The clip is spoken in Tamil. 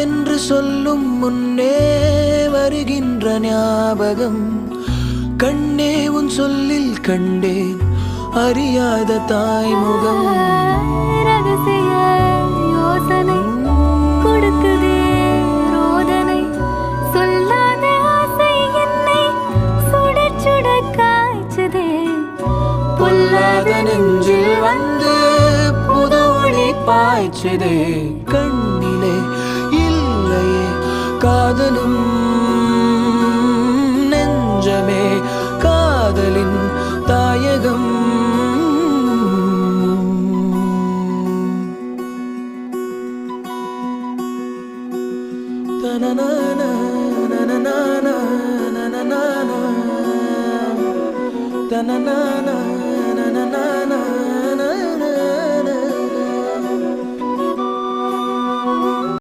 நினைவென்று சொல்லும் முன்னே வருகின்ற ஞாபகம். கண்ணே உன் சொல்லில் கண்டேன் அறியாத தாய்முகம். பொல்லாத நெஞ்சில் வந்து புது ஒளி பாய்ச்சதே. கண்ணிலே காதலும் நெஞ்சமே காதலின் தாயகம். தனனானா, நனனானா, நனனானா, தனனானா